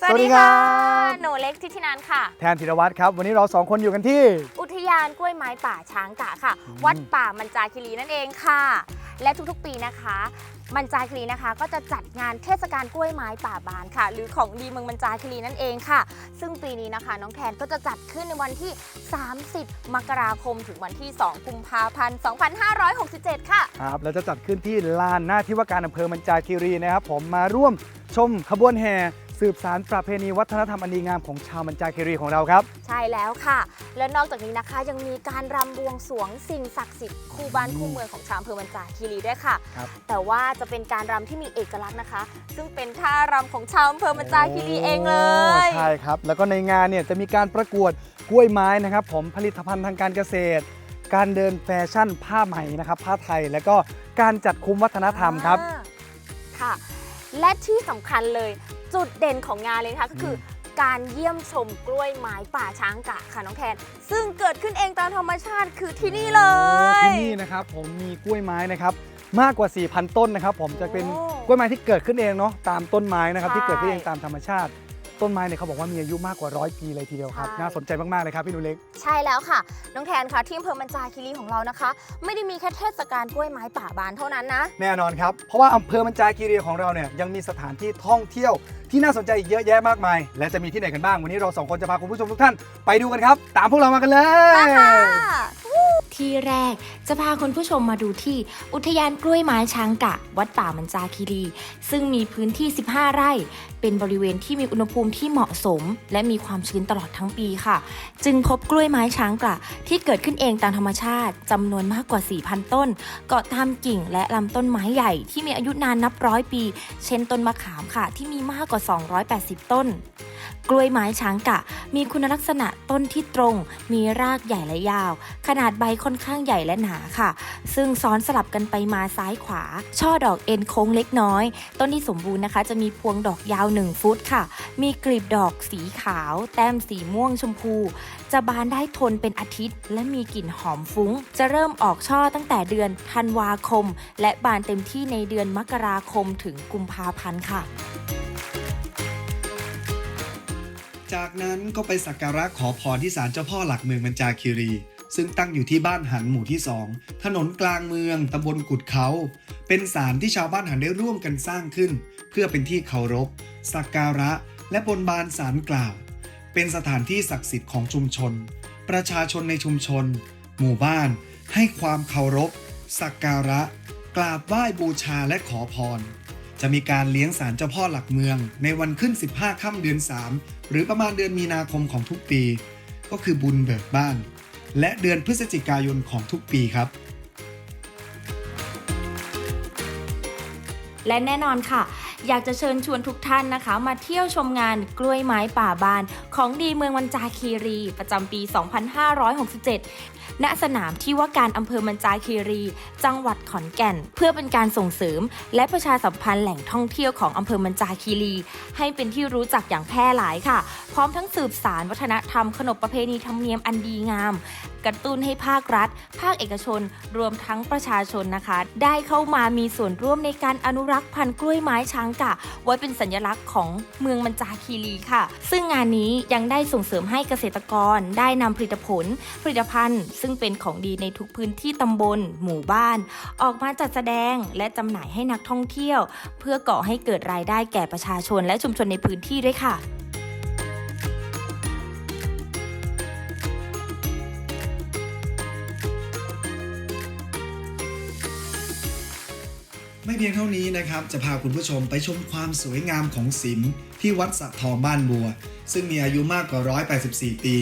สวัสดีค่ะ หนูเล็กทิตินันค่ะ แทนธีรวัตรครับ วันนี้เราสองคนอยู่กันที่ อุทยานกล้วยไม้ป่าช้างกะค่ะ วัดป่ามันจาคิรีนั่นเองค่ะ และทุกๆปีนะคะ มันจาคิรีนะคะก็จะจัดงานเทศกาลกล้วยไม้ป่าบานค่ะ หรือของดีเมืองมันจาคิรีนั่นเองค่ะ ซึ่งปีนี้นะคะ น้องแทนก็จะจัดขึ้นในวันที่ 30 มกราคมถึงวันที่ 2 กุมภาพันธ์ 2567 ค่ะ ครับเราจะจัดขึ้นที่ลานหน้าที่ว่าการอำเภอมันจาคีรีนะครับผมมาร่วมชมขบวนแห่ สืบสารประเพณีวัฒนธรรมอันดีงามของชาวมันจาคีรีของเราครับ ใช่แล้วค่ะ และนอกจากนี้นะคะยังมีการรำบวงสรวงสิ่งศักดิ์สิทธิ์คู่บ้านคู่เมืองของชาวอำเภอมันจาคีรีด้วยค่ะ ครับ แต่ว่าจะเป็นการรำที่มีเอกลักษณ์นะคะ ซึ่งเป็นท่ารำของชาวอำเภอมันจาคีรีเองเลยใช่ครับ แล้วก็ในงานเนี่ยจะมีการประกวดกล้วยไม้นะครับ ผมผลิตภัณฑ์ทางการเกษตร การเดินแฟชั่นผ้าไหมนะครับ ผ้าไทย แล้วก็การจัดคุมวัฒนธรรมครับ อ่าค่ะ และที่สำคัญเลย จุดเด่นของงานเลยนะคะก็คืออการเยี่ยมชมกล้วยไม้ป่าช้างกะค่ะน้องแทนซึ่งเกิดขึ้นเองตามธรรมชาติคือที่นี่เลโอ้ย ที่นี่นะครับผมมีกล้วยไม้นะครับมากกว่า 4,000 ต้นนะครับ ผมจะเป็นโอ้กล้วยไม้ที่เกิดขึ้นเองเนาะตามต้นไม้นะครับ ใช่ ที่เกิดขึ้นเองตามธรรมชาติ ต้นไม้เนี่ยเขาบอกว่ามีอายุมากกว่าร้อยปีเลยทีเดียวครับ ใช่ น่าสนใจมาก ๆ เลยครับพี่หนูเล็ก ใช่แล้วค่ะ น้องแทนค่ะที่อำเภอมันจาคีรีของเรานะคะ ไม่ได้มีแค่เทศกาลกล้วยไม้ป่าบานเท่านั้นนะ แน่นอนครับ เพราะว่าอำเภอมันจาคีรีของเราเนี่ยยังมีสถานที่ท่องเที่ยวที่น่าสนใจอีกเยอะแยะมากมาย และจะมีที่ไหนกันบ้าง วันนี้เราสองคนจะพาคุณผู้ชมทุกท่านไปดูกันครับ ตามพวกเรามากันเลย ที่แรก จะพาคุณผู้ชมมาดูที่อุทยานกล้วยไม้ช้างกะ วัดป่ามันจาคีรี ซึ่งมีพื้นที่ 15 ไร่ เป็นบริเวณที่มีอุณหภูมิที่เหมาะสม และมีความชื้นตลอดทั้งปีค่ะ จึงพบกล้วยไม้ช้างกะ ที่เกิดขึ้นเองตามธรรมชาติจำนวนมากกว่า 4,000 ต้น เกาะตามกิ่งและลำต้นไม้ใหญ่ที่มีอายุนานนับร้อยปี เช่นต้นมะขามค่ะ ที่มีมากกว่า 280 ต้น กล้วยไม้ช้างกะ มีคุณลักษณะต้นที่ตรง มีรากใหญ่และยาว ขนาดใบค่อนข้างใหญ่และหนาค่ะ ซึ่งซ้อนสลับกันไปมาซ้ายขวา ช่อดอกเอ็นโค้งเล็กน้อย ต้นที่สมบูรณ์นะคะ จะมีพวงดอกยาว 1 ฟุตค่ะ มีกลีบดอกสีขาว แต้มสีม่วงชมพู จะบานได้ทนเป็นอาทิตย์ และมีกลิ่นหอมฟุ้ง จะเริ่มออกช่อตั้งแต่เดือนธันวาคม และบานเต็มที่ในเดือนมกราคมถึงกุมภาพันธ์ค่ะ จากนั้นก็ไปสักการะขอพรที่ศาลเจ้าพ่อหลักเมืองมันจาคีรี ซึ่งตั้งอยู่ที่บ้านหันหมู่ที่ 2 ถนนกลางเมืองตำบลกุดเขา เป็นศาลที่ชาวบ้านหันได้ร่วมกันสร้างขึ้น เพื่อเป็นที่เคารพสักการะ และบนบานศาลกล่าว เป็นสถานที่ศักดิ์สิทธิ์ของชุมชน ประชาชนในชุมชน หมู่บ้าน ให้ความเคารพสักการะ กราบไหว้บูชาและขอพร จะมีการเลี้ยงศาลเจ้าพ่อหลักเมือง ในวันขึ้น 15 ค่ำเดือน 3 หรือประมาณเดือนมีนาคมของทุกปี ก็คือบุญเบิกบ้าน และเดือนพฤศจิกายนของทุกปีครับ และแน่นอนค่ะ อยากจะเชิญชวนทุกท่านนะคะ มาเที่ยวชมงานกล้วยไม้ป่าบาน ของดีเมืองมันจาคีรี ประจำปี 2567 ณสนามที่ว่าการอำเภอมันจาคีรี จังหวัดขอนแก่น เพื่อเป็นการส่งเสริม และประชาสัมพันธ์แหล่งท่องเที่ยวของอำเภอมันจาคีรี ให้เป็นที่รู้จักอย่างแพร่หลายค่ะ พร้อมทั้งสืบสารวัฒนธรรมขนบประเพณีธรรมเนียมอันดีงาม กระตุ้นให้ภาครัฐ ภาคเอกชน รวมทั้งประชาชนนะคะ ได้เข้ามามีส่วนร่วมในการอนุรักษ์พันธุ์กล้วยไม้ช้างกะ ไว้เป็นสัญลักษณ์ของเมืองมันจาคีรีค่ะ ซึ่งงานนี้ยังได้ส่งเสริมให้เกษตรกรได้นำผลิตผล ผลิตภัณฑ์ซึ่งเป็นของดีในทุกพื้นที่ตำบล หมู่บ้าน ออกมาจัดแสดงและจำหน่ายให้นักท่องเที่ยว เพื่อก่อให้เกิดรายได้แก่ประชาชนและชุมชนในพื้นที่ด้วยค่ะไม่เพียงเท่านี้นะครับ จะพาคุณผู้ชมไปชมความสวยงามของศิลป์ที่วัดสะทองบ้านบัว ซึ่งมีอายุมากกว่า 184 ปี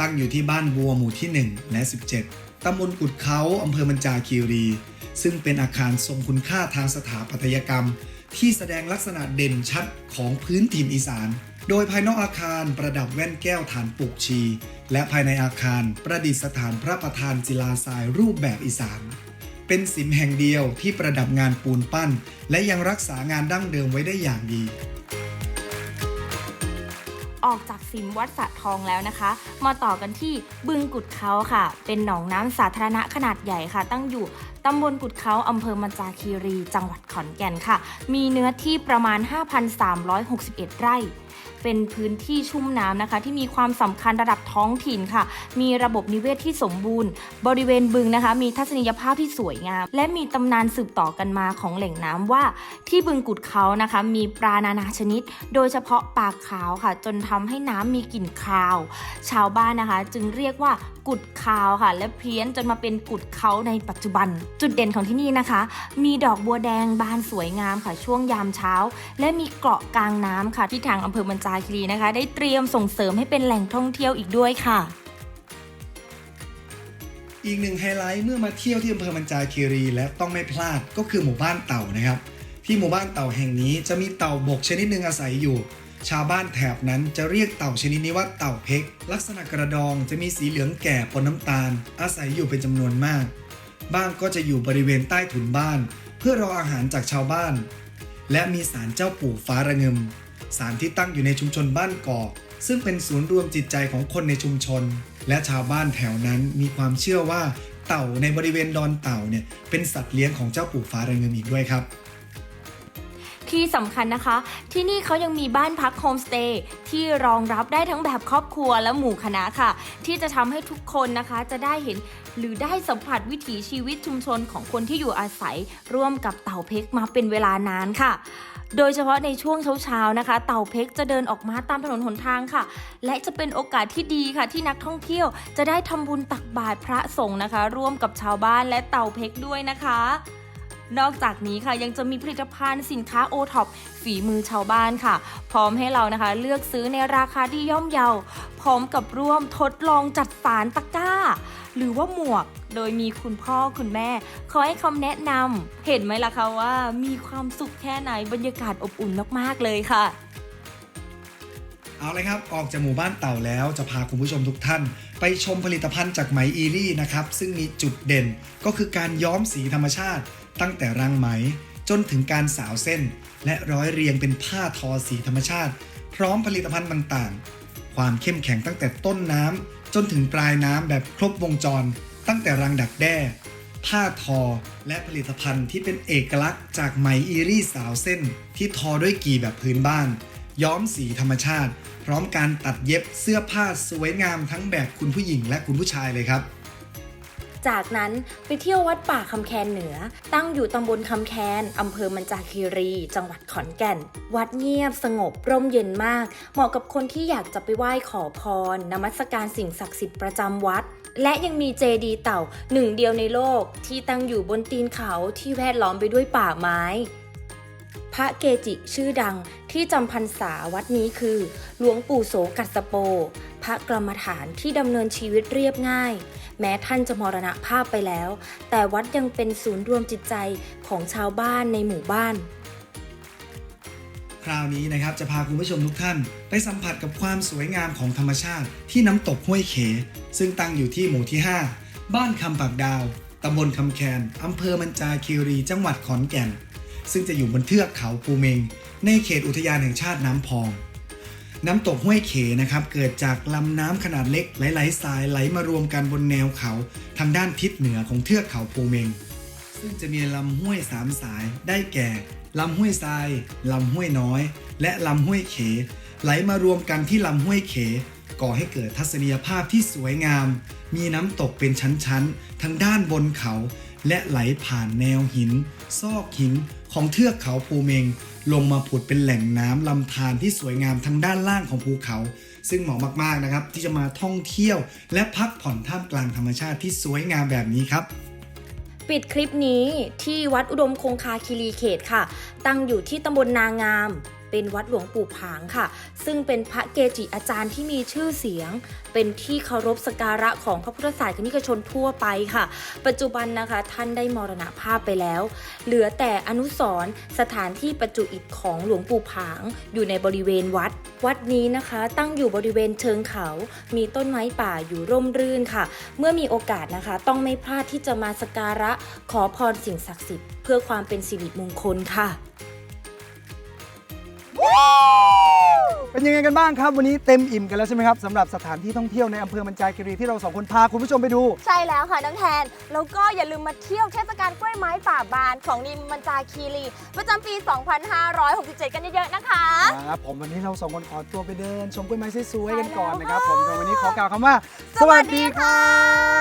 ตั้งอยู่ที่บ้านบัวหมู่ที่ 1 และ 17 ตำบลกุดเขาอำเภอมันจาคีรี ซึ่งเป็นอาคารทรงคุณค่าทางสถาปัตยกรรม ที่แสดงลักษณะเด่นชัดของพื้นถิ่นอีสาน โดยภายนอกอาคารประดับแว่นแก้วฐานปลูกชี และภายในอาคารประดิษฐานพระประธานศิลาทรายรูปแบบอีสาน เป็นสิมแห่งเดียวที่ประดับงานปูนปั้น และยังรักษางานดั้งเดิมไว้ได้อย่างดี ออกจากสิมวัดสะทองแล้วนะคะ มาต่อกันที่บึงกุดเขาค่ะ เป็นหนองน้ำสาธารณะขนาดใหญ่ค่ะ ตั้งอยู่ตำบลกุดเขาอำเภอมันจาคีรี จังหวัดขอนแก่นค่ะ มีเนื้อที่ประมาณ 5,361 ไร่ เป็นพื้นที่ชุ่มน้ำนะคะ ที่มีความสำคัญระดับท้องถิ่นค่ะ มีระบบนิเวศที่สมบูรณ์ บริเวณบึงนะคะ มีทัศนียภาพที่สวยงาม และมีตำนานสืบต่อกันมาของแหล่งน้ำว่า ที่บึงกุดเขานะคะ มีปลานานาชนิด โดยเฉพาะปลาขาวค่ะ จนทำให้น้ำมีกลิ่นคาว ชาวบ้านนะคะ จึงเรียกว่ากุดคาวค่ะ และเพี้ยนจนมาเป็นกุดเขาในปัจจุบัน จุดเด่นของที่นี่นะคะ มีดอกบัวแดงบานสวยงามค่ะช่วงยามเช้า และมีเกาะกลางน้ำค่ะที่ทางอำเภอมันจาคีรีนะคะ ได้เตรียมส่งเสริมให้เป็นแหล่งท่องเที่ยวอีกด้วยค่ะ อีกหนึ่งไฮไลท์เมื่อมาเที่ยวที่อำเภอมันจาคีรีและต้องไม่พลาดก็คือหมู่บ้านเต่านะครับ ที่หมู่บ้านเต่าแห่งนี้จะมีเต่าบกชนิดหนึ่งอาศัยอยู่ ชาวบ้านแถบนั้นจะเรียกเต่าชนิดนี้ว่าเต่าเพกลักษณะกระดองจะมีสีเหลืองแก่ปนน้ำตาล อาศัยอยู่เป็นจำนวนมาก บ้างก็จะอยู่บริเวณใต้ถุนบ้าน เพื่อรออาหารจากชาวบ้านและมีศาลเจ้าปู่ฟ้าระเงม ศาลที่ตั้งอยู่ในชุมชนบ้านกอกซึ่งเป็นศูนย์รวมจิตใจของคนในชุมชน และชาวบ้านแถวนั้นมีความเชื่อว่าเต่าในบริเวณดอนเต่าเนี่ยเป็นสัตว์เลี้ยงของเจ้าปู่ฟ้าระเงินอีกด้วยครับ ที่สำคัญนะคะ ที่นี่เขายังมีบ้านพักโฮมสเตย์ที่รองรับได้ทั้งแบบครอบครัวและหมู่คณะค่ะ ที่จะทำให้ทุกคนนะคะจะได้เห็นหรือได้สัมผัสวิถีชีวิตชุมชนของคนที่อยู่อาศัย ร่วมกับเต่าเพกมาเป็นเวลานานค่ะ โดยเฉพาะในช่วงเช้าๆนะคะ เต่าเพกจะเดินออกมาตามถนนหนทางค่ะ และจะเป็นโอกาสที่ดีค่ะ ที่นักท่องเที่ยวจะได้ทำบุญตักบาตรพระสงฆ์นะคะ ร่วมกับชาวบ้านและเต่าเพกด้วยนะคะ นอกจากนี้ค่ะยังจะมีผลิตภัณฑ์สินค้าโอท็อปฝีมือชาวบ้านค่ะ พร้อมให้เรานะคะ เลือกซื้อในราคาที่ย่อมเยา พร้อมกับร่วมทดลองจัดสารตะกร้า หรือว่าหมวกโดยมีคุณพ่อคุณแม่คอยให้คำแนะนำเห็นไหมล่ะคะว่ามีความสุขแค่ไหนบรรยากาศอบอุ่นมากๆเลยค่ะ เอาเลยครับออกจากหมู่บ้านเต่าแล้วจะพาคุณผู้ชมทุกท่าน ไปชมผลิตภัณฑ์จากไหมอีรี่นะครับ ซึ่งมีจุดเด่นก็คือการย้อมสีธรรมชาติ ตั้งแต่รังไหม จนถึงการสาวเส้น และร้อยเรียงเป็นผ้าทอสีธรรมชาติ พร้อมผลิตภัณฑ์ต่างๆ ความเข้มแข็งตั้งแต่ต้นน้ำจนถึงปลายน้ำแบบครบวงจร ตั้งแต่รังดักแด้ ผ้าทอและผลิตภัณฑ์ที่เป็นเอกลักษณ์จากไหมอีรี่สาวเส้น ที่ทอด้วยกี่แบบพื้นบ้าน ย้อมสีธรรมชาติ พร้อมการตัดเย็บเสื้อผ้าสวยงามทั้งแบบคุณผู้หญิงและคุณผู้ชายเลยครับ จากนั้นไปเที่ยววัดป่าคำแคนเหนือ ตั้งอยู่ตำบลคำแคนอำเภอมันจาคีรี จังหวัดขอนแก่น วัดเงียบสงบร่มเย็นมาก เหมาะกับคนที่อยากจะไปไหว้ขอพรนมัสการสิ่งศักดิ์สิทธิ์ประจำวัดและยังมีเจดีเต่าหนึ่งเดียวในโลกที่ตั้งอยู่บนตีนเขาที่แวดล้อมไปด้วยป่าไม้ ระเกจิชื่อดังที่จำพรรษาวัดนี้คือ หลวงปู่โสกัสโป พระกรรมฐานที่ดำเนินชีวิตเรียบง่าย แม้ท่านจะมรณภาพไปแล้ว แต่วัดยังเป็นศูนย์รวมจิตใจของชาวบ้านในหมู่บ้าน คราวนี้นะครับจะพาคุณผู้ชมทุกท่านไปสัมผัสกับความสวยงามของธรรมชาติที่น้ำตกห้วยเข ซึ่งตั้งอยู่ที่หมู่ที่ 5 บ้านคำปากดาวตำบลคำแคนอำเภอมันจาคีรี จังหวัดขอนแก่น ซึ่งจะอยู่บนเทือกเขาปูเมง ในเขตอุทยานแห่งชาติน้ำพอง น้ำตกห้วยเขนะครับ เกิดจากลำน้ำขนาดเล็กไหลๆสายไหลมารวมกันบนแนวเขาทางด้านทิศเหนือของเทือกเขาปูเมง ซึ่งจะมีลำห้วยสามสายได้แก่ลำห้วยทรายลำห้วยน้อย และลำห้วยเข ไหลมารวมกันที่ลำห้วยเข ก่อให้เกิดทัศนียภาพที่สวยงาม มีน้ำตกเป็นชั้นๆทางด้านบนเขา และไหลผ่านแนวหิน ซอกหินของเทือกเขาภูเมง ลงมาผุดเป็นแหล่งน้ำลำธารที่สวยงามทางด้านล่างของภูเขา ซึ่งเหมาะมากๆนะครับ ที่จะมาท่องเที่ยว และพักผ่อนท่ามกลางธรรมชาติที่สวยงามแบบนี้ครับปิดคลิปนี้ที่วัดอุดมคงคาคีรีเขตค่ะ ตั้งอยู่ที่ตำบลนางาม เป็นวัดหลวงปู่ผางค่ะ ซึ่งเป็นพระเกจิอาจารย์ที่มีชื่อเสียง เป็นที่เคารพสักการะของพระพุทธศาสนิกชนทั่วไปค่ะ ปัจจุบันนะคะท่านได้มรณภาพไปแล้ว เหลือแต่อนุสรณ์สถานที่ประจุอิฐของหลวงปู่ผางอยู่ในบริเวณวัด วัดนี้นะคะตั้งอยู่บริเวณเชิงเขา มีต้นไม้ป่าอยู่ร่มรื่นค่ะ เมื่อมีโอกาสนะคะ ต้องไม่พลาดที่จะมาสกการะขอพรสิ่งศักดิ์สิทธิ์เพื่อความเป็นสิริมงคลค่ะ เป็นยังไงกันบ้างครับ วันนี้เต็มอิ่มกันแล้วใช่ไหมครับสำหรับสถานที่ท่องเที่ยวในอำเภอมันจาคีรีที่เราสองคนพาคุณผู้ชมไปดู ใช่แล้วค่ะน้องแทน แล้วก็อย่าลืมมาเที่ยวเทศกาลกล้วยไม้ป่าบานของดีเมืองมันจาคีรี ประจำปี 2567 กันเยอะๆนะคะครับผมวันนี้เราสองคนขอตัวไปเดิน ชมกล้วยไม้สวยๆกันก่อนใช่แล้วนะครับค่ะผมแต่วันนี้ขอกล่าวคำว่า สวัสดีค่ะ